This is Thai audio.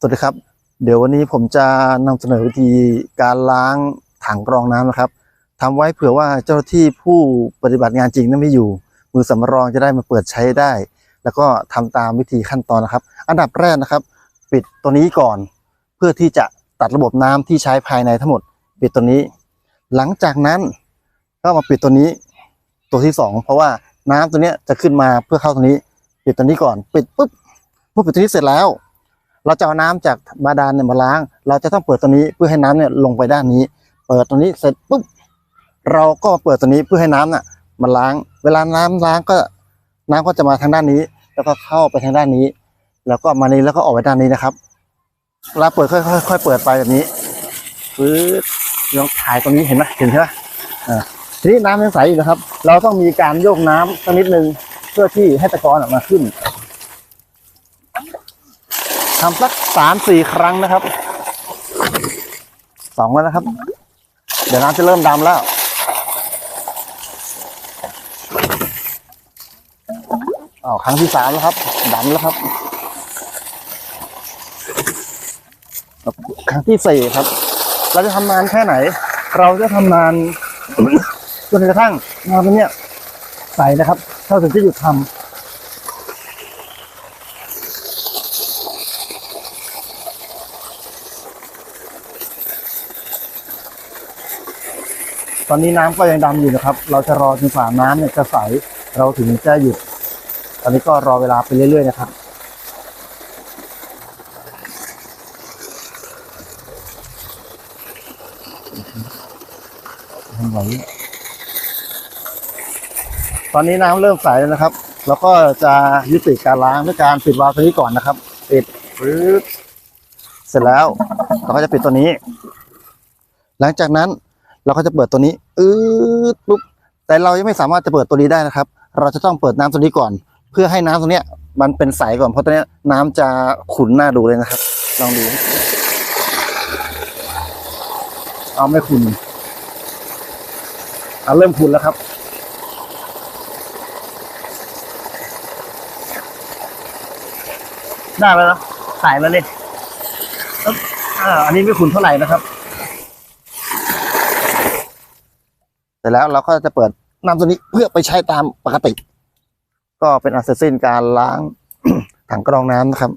สวัสดีครับ เดี๋ยววันนี้ผมจะนำเสนอวิธีการล้างถังกรองน้ำนะครับทำไว้เผื่อว่าเจ้าหน้าที่ผู้ปฏิบัติงานจริงนั้นไม่อยู่ มือสำรองจะได้มาเปิดใช้ได้ แล้วก็ทำตามวิธีขั้นตอนนะครับ อันดับแรกนะครับ ปิดตัวนี้ก่อน เพื่อที่จะตัดระบบน้ำที่ใช้ภายในทั้งหมด ปิดตัวนี้ หลังจากนั้นก็มาปิดตัวนี้ตัวที่สองเพราะว่าน้ำตัวเนี้ยจะขึ้นมาเพื่อเข้าตัวนี้ ปิดตัวนี้ก่อน ปิดปุ๊บเมื่อปิดตัวนี้เสร็จแล้ว เราจะเอาน้ำจากบาดาลเนี่ยมาล้าง เราจะต้องเปิดตัวนี้เพื่อให้น้ำเนี่ยลงไปด้านนี้ เปิดตัวนี้เสร็จปุ๊บเราก็เปิดตัวนี้เพื่อให้น้ำน่ะมันล้าง เวลาน้ำล้างก็น้ำก็จะมาทางด้านนี้ แล้วก็เข้าไปทางด้านนี้ แล้วก็มานี้แล้วก็ออกไปด้านนี้นะครับเวลาเปิดค่อยๆค่อยเปิดไปแบบนี้ปึ๊บลองถ่ายตรงนี้เห็นไหมเห็นใช่ไหมอ่าทีนี้น้ำยังใสอยู่นะครับ เราต้องมีการโยกน้ำสักนิดนึงเพื่อที่ให้ตะกอนออกมาขึ้น ทำสักสามสี่ครั้งนะครับสองแล้วนะครับ เดี๋ยวน้ำจะเริ่มดำแล้วอ้าครั้งที่สามแล้วครับดำแล้วครับ ครั้งที่สี่ครับ เราจะทำนานแค่ไหน เราจะทำนานจนกระทั่งงานตัวเนี้ยใสนะครับเราถึงจะหยุดทำ ตอนนี้น้ำก็ยังดำอยู่นะครับ เราจะรอจนกว่าน้ำเนี่ยจะใสเราถึงจะหยุด ตอนนี้ก็รอเวลาไปเรื่อยๆนะครับตอนนี้น้ำเริ่มใสแล้วนะครับ แล้วก็จะยุติการล้างด้วยการปิดวาล์วตัวนี้ก่อนนะครับ ปิดปึ๊บเสร็จแล้วเราก็จะปิดตัวนี้ หลังจากนั้น เราก็จะเปิดตัวนี้อืดปุ๊บแต่เรายังไม่สามารถจะเปิดตัวนี้ได้นะครับ เราจะต้องเปิดน้ำตัวนี้ก่อน เพื่อให้น้ำตัวเนี้ย มันเป็นใสก่อนเพราะตัวเนี้ยน้ำจะขุนหน้าดูเลยนะครับ ลองดู เอาไม่ขุนเอาเริ่มขุนแล้วครับได้แล้วนะใส่แล้วเลยอันนี้ไม่ขุนเท่าไหร่นะครับ เสร็จแล้วเราก็จะเปิดน้ำตัวนี้เพื่อไปใช้ตามปกติ ก็เป็นอันเสร็จสิ้นการล้างถังกรองน้ำนะครับ